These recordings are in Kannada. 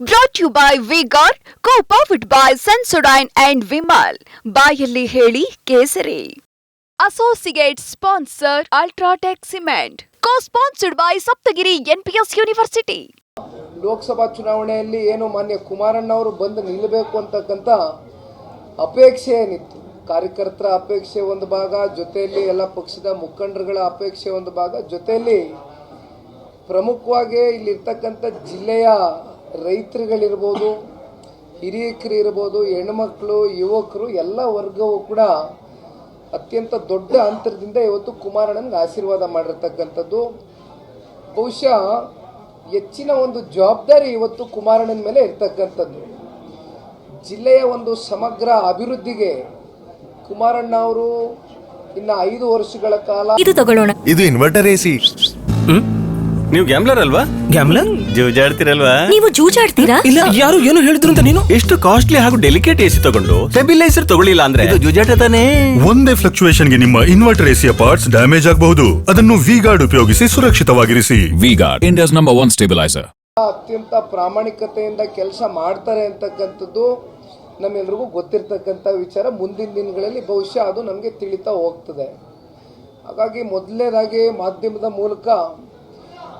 Brought you by vigor co powered by Sensodyne and Vimal ಬಾಯಲ್ಲಿ ಹೇಳಿ ಕೇಸರಿ. Associate sponsor UltraTech cement co sponsored by Saptagiri NPS university Lok Sabha ಚುನಾವಣೆಯಲ್ಲಿ ಏನು ಮಾನ್ಯ ಕುಮಾರಣ್ಣವರು ಬಂದು ನಿಲ್ಲಬೇಕು ಅಂತಕ್ಕಂಥ ಅಪೇಕ್ಷೆ ಏನಿತ್ತು? ಕಾರ್ಯಕರ್ತರ ಅಪೇಕ್ಷೆ ಒಂದು ಭಾಗ ಜೊತೆಯಲ್ಲಿ ಎಲ್ಲ ಪಕ್ಷದ ಮುಖಂಡರುಗಳ ಅಪೇಕ್ಷೆ ಒಂದು ಭಾಗ ಜೊತೆಯಲ್ಲಿ ಪ್ರಮುಖವಾಗಿ ಇಲ್ಲಿರ್ತಕ್ಕಂಥ ಜಿಲ್ಲೆಯ ರೈತರುಗಳಿರ್ಬೋದು ಹಿರಿಯಕರು ಇರ್ಬೋದು ಹೆಣ್ಮಕ್ಳು ಯುವಕರು ಎಲ್ಲ ವರ್ಗವೂ ಕೂಡ ಅತ್ಯಂತ ದೊಡ್ಡ ಅಂತರದಿಂದ ಇವತ್ತು ಕುಮಾರಣ್ಣನಿಗೆ ಆಶೀರ್ವಾದ ಮಾಡಿರ್ತಕ್ಕಂಥದ್ದು. ಬಹುಶಃ ಹೆಚ್ಚಿನ ಒಂದು ಜವಾಬ್ದಾರಿ ಇವತ್ತು ಕುಮಾರಣ್ಣನ ಮೇಲೆ ಇರ್ತಕ್ಕಂಥದ್ದು. ಜಿಲ್ಲೆಯ ಒಂದು ಸಮಗ್ರ ಅಭಿವೃದ್ಧಿಗೆ ಕುಮಾರಣ್ಣ ಅವರು ಇನ್ನು ಐದು ವರ್ಷಗಳ ಕಾಲ ಇದು ತಗೊಳ್ಳೋಣ. ಇದು ಇನ್ವರ್ಟರ್ ಎಸಿ ಹ್ಮ್? ನೀವು ಗ್ಯಾಮ್ಲರ್ ಅಲ್ವಾ? ಗ್ಯಾಮ್ಲರ್ ಜೂಜಾಡ್ತಿರಲ್ವಾ? ನೀವು ಜೂಜಾಡ್ತೀರಾ? ಇಲ್ಲ ಯಾರು ಏನು ಹೇಳಿದ್ರು ಅಂತ ನೀನು? ಎಷ್ಟು ಕಾಸ್ಟ್ಲಿ ಹಾಗೂ ಡೆಲಿಕೇಟ್ ಎಸಿ ತಗೊಂಡು ಸ್ಟೆಬಿಲೈಸರ್ ತಗೊಳ್ಳಿಲ್ಲ ಅಂದ್ರೆ? ಇದು ಜೂಜಾಟ ತಾನೇ. ಒಂದೇ ಫ್ಲಕ್ಚುಯೇಷನ್ಗೆ ನಿಮ್ಮ ಇನ್ವರ್ಟರ್ ಎಸಿಯ ಪಾರ್ಟ್ಸ್ ಡ್ಯಾಮೇಜ್ ಆಗಬಹುದು. ಅದನ್ನು ವಿ ಗಾರ್ಡ್ ಉಪಯೋಗಿಸಿ ಸುರಕ್ಷಿತವಾಗಿರಿಸಿ. V-Guard, India's number one stabilizer. ಅತ್ಯಂತ ಪ್ರಾಮಾಣಿಕತೆಯಿಂದ ಕೆಲಸ ಮಾಡ್ತಾರೆ ಅಂತಕ್ಕಂಥದ್ದು ನಮ್ಮೆಲ್ರಿಗೂ ಗೊತ್ತಿರ್ತಕ್ಕಂಥ ವಿಚಾರ. ಮುಂದಿನ ದಿನಗಳಲ್ಲಿ ಬಹುಶಃ ಅದು ನಮಗೆ ತಿಳಿತಾ ಹೋಗ್ತದೆ. ಹಾಗಾಗಿ ಮೊದಲನೇದಾಗಿ ಮಾಧ್ಯಮದ ಮೂಲಕ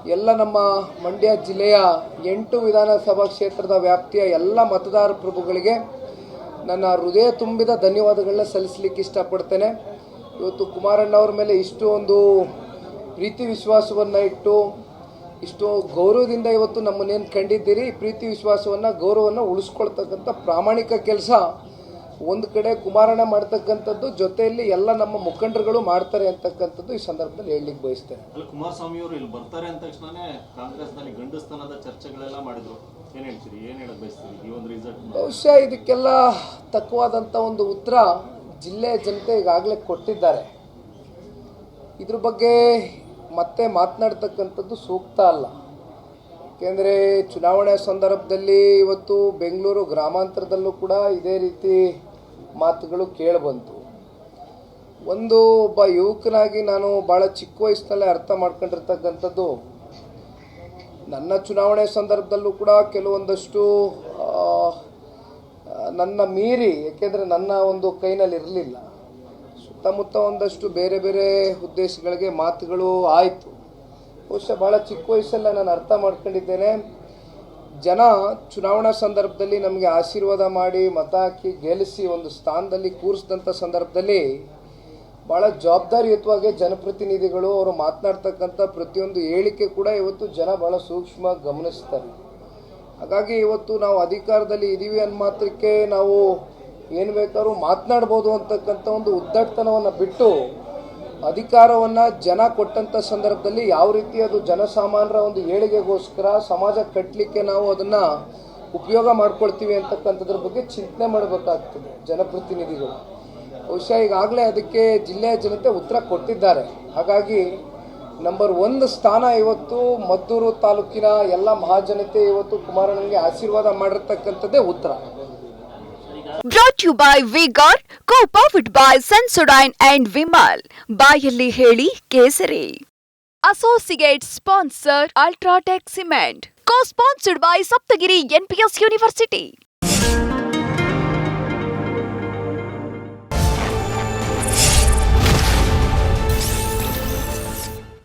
ಎಲ್ಲ ನಮ್ಮ ಮಂಡ್ಯ ಜಿಲ್ಲೆಯ ಎಂಟು ವಿಧಾನಸಭಾ ಕ್ಷೇತ್ರದ ವ್ಯಾಪ್ತಿಯ ಎಲ್ಲ ಮತದಾರ ಪ್ರಭುಗಳಿಗೆ ನನ್ನ ಹೃದಯ ತುಂಬಿದ ಧನ್ಯವಾದಗಳನ್ನ ಸಲ್ಲಿಸಲಿಕ್ಕೆ ಇಷ್ಟಪಡ್ತೇನೆ. ಇವತ್ತು ಕುಮಾರಣ್ಣ ಕುಮಾರಣ್ಣವ್ರ ಮೇಲೆ ಇಷ್ಟು ಒಂದು ಪ್ರೀತಿ ವಿಶ್ವಾಸವನ್ನು ಇಟ್ಟು, ಇಷ್ಟು ಗೌರವದಿಂದ ಇವತ್ತು ನಮ್ಮನ್ನೇನು ಕಂಡಿದ್ದೀರಿ? ಪ್ರೀತಿ ವಿಶ್ವಾಸವನ್ನು, ಗೌರವವನ್ನು ಉಳಿಸ್ಕೊಳ್ತಕ್ಕಂಥ ಪ್ರಾಮಾಣಿಕ ಕೆಲಸ ಒಂದು ಕಡೆ ಕುಮಾರಣ್ಣ ಮಾಡ್ತಕ್ಕಂಥದ್ದು ಜೊತೆಯಲ್ಲಿ ಎಲ್ಲ ನಮ್ಮ ಮುಖಂಡರುಗಳು ಮಾಡ್ತಾರೆ ಅಂತಕ್ಕಂಥದ್ದು ಈ ಸಂದರ್ಭದಲ್ಲಿ ಹೇಳಲಿಕ್ಕೆ ಬಯಸ್ತೇನೆ. ಅಲ್ಲಿ ಕುಮಾರಸ್ವಾಮಿ ಅವರು ಇಲ್ಲಿ ಬರ್ತಾರೆ ಅಂದ ತಕ್ಷಣನೇ ಕಾಂಗ್ರೆಸ್ನಲ್ಲಿ ಗಂಡಸ್ತನದ ಚರ್ಚೆಗಳೆಲ್ಲ ಮಾಡಿದ್ರು. ಏನ್ ಹೇಳ್ತೀರಿ? ಏನ್ ಹೇಳಕ್ ಬಯಸ್ತೀರಿ? ಈ ಒಂದು ರಿಸಲ್ಟ್ ಬಹುಶಃ ಇದಕ್ಕೆಲ್ಲ ತಕ್ಕವಾದಂಥ ಒಂದು ಉತ್ತರ ಜಿಲ್ಲೆಯ ಜನತೆ ಈಗಾಗಲೇ ಕೊಟ್ಟಿದ್ದಾರೆ. ಇದ್ರ ಬಗ್ಗೆ ಮತ್ತೆ ಮಾತನಾಡ್ತಕ್ಕಂಥದ್ದು ಸೂಕ್ತ ಅಲ್ಲ. ಏಕೆಂದರೆ ಚುನಾವಣೆ ಸಂದರ್ಭದಲ್ಲಿ ಇವತ್ತು ಬೆಂಗಳೂರು ಗ್ರಾಮಾಂತರದಲ್ಲೂ ಕೂಡ ಇದೇ ರೀತಿ ಮಾತುಗಳು ಕೇಳಿಬಂತು. ಒಂದು ಒಬ್ಬ ಯುವಕನಾಗಿ ನಾನು ಭಾಳ ಚಿಕ್ಕ ವಯಸ್ಸಿನಲ್ಲೇ ಅರ್ಥ ಮಾಡ್ಕೊಂಡಿರ್ತಕ್ಕಂಥದ್ದು. ನನ್ನ ಚುನಾವಣೆ ಸಂದರ್ಭದಲ್ಲೂ ಕೂಡ ಕೆಲವೊಂದಷ್ಟು ನನ್ನ ಮೀರಿ, ಏಕೆಂದರೆ ನನ್ನ ಒಂದು ಕೈನಲ್ಲಿ ಇರಲಿಲ್ಲ. ಸುತ್ತಮುತ್ತ ಒಂದಷ್ಟು ಬೇರೆ ಬೇರೆ ಉದ್ದೇಶಗಳಿಗೆ ಮಾತುಗಳು ಆಯಿತು. ಬಹುಶಃ ಭಾಳ ಚಿಕ್ಕ ವಯಸ್ಸಲ್ಲೇ ನಾನು ಅರ್ಥ ಮಾಡ್ಕೊಂಡಿದ್ದೇನೆ. ಜನ ಚುನಾವಣಾ ಸಂದರ್ಭದಲ್ಲಿ ನಮಗೆ ಆಶೀರ್ವಾದ ಮಾಡಿ ಮತ ಹಾಕಿ ಗೆಲ್ಲಿಸಿ ಒಂದು ಸ್ಥಾನದಲ್ಲಿ ಕೂರಿಸಿದಂಥ ಸಂದರ್ಭದಲ್ಲಿ ಭಾಳ ಜವಾಬ್ದಾರಿಯುತವಾಗಿ ಜನಪ್ರತಿನಿಧಿಗಳು ಅವರು ಮಾತನಾಡ್ತಕ್ಕಂಥ ಪ್ರತಿಯೊಂದು ಹೇಳಿಕೆ ಕೂಡ ಇವತ್ತು ಜನ ಭಾಳ ಸೂಕ್ಷ್ಮ ಗಮನಿಸ್ತಾರೆ. ಹಾಗಾಗಿ ಇವತ್ತು ನಾವು ಅಧಿಕಾರದಲ್ಲಿ ಇದ್ದೀವಿ ಅನ್ನ ಮಾತ್ರಕ್ಕೆ ನಾವು ಏನು ಬೇಕಾದ್ರೂ ಮಾತನಾಡ್ಬೋದು ಅಂತಕ್ಕಂಥ ಒಂದು ಉದ್ದಟ್ಟತನವನ್ನು ಬಿಟ್ಟು ಅಧಿಕಾರವನ್ನು ಜನ ಕೊಟ್ಟಂಥ ಸಂದರ್ಭದಲ್ಲಿ ಯಾವ ರೀತಿ ಅದು ಜನಸಾಮಾನ್ಯರ ಒಂದು ಏಳಿಗೆಗೋಸ್ಕರ ಸಮಾಜ ಕಟ್ಟಲಿಕ್ಕೆ ನಾವು ಅದನ್ನು ಉಪಯೋಗ ಮಾಡ್ಕೊಳ್ತೀವಿ ಅಂತಕ್ಕಂಥದ್ರ ಬಗ್ಗೆ ಚಿಂತನೆ ಮಾಡಬೇಕಾಗ್ತದೆ ಜನಪ್ರತಿನಿಧಿಗಳು. ಬಹುಶಃ ಈಗಾಗಲೇ ಅದಕ್ಕೆ ಜಿಲ್ಲೆಯ ಜನತೆ ಉತ್ತರ ಕೊಟ್ಟಿದ್ದಾರೆ. ಹಾಗಾಗಿ ನಂಬರ್ ಒಂದು ಸ್ಥಾನ ಇವತ್ತು ಮದ್ದೂರು ತಾಲೂಕಿನ ಎಲ್ಲ ಮಹಾಜನತೆ ಇವತ್ತು ಕುಮಾರಣ್ಣನಿಗೆ ಆಶೀರ್ವಾದ ಮಾಡಿರ್ತಕ್ಕಂಥದ್ದೇ ಉತ್ತರ. Brought you by vigor co powered by Sensodyne and Vimal ಬಾಯಲ್ಲಿ ಹೇಳಿ ಕೇಸರಿ. Associate sponsor UltraTech cement co sponsored by Saptagiri NPS university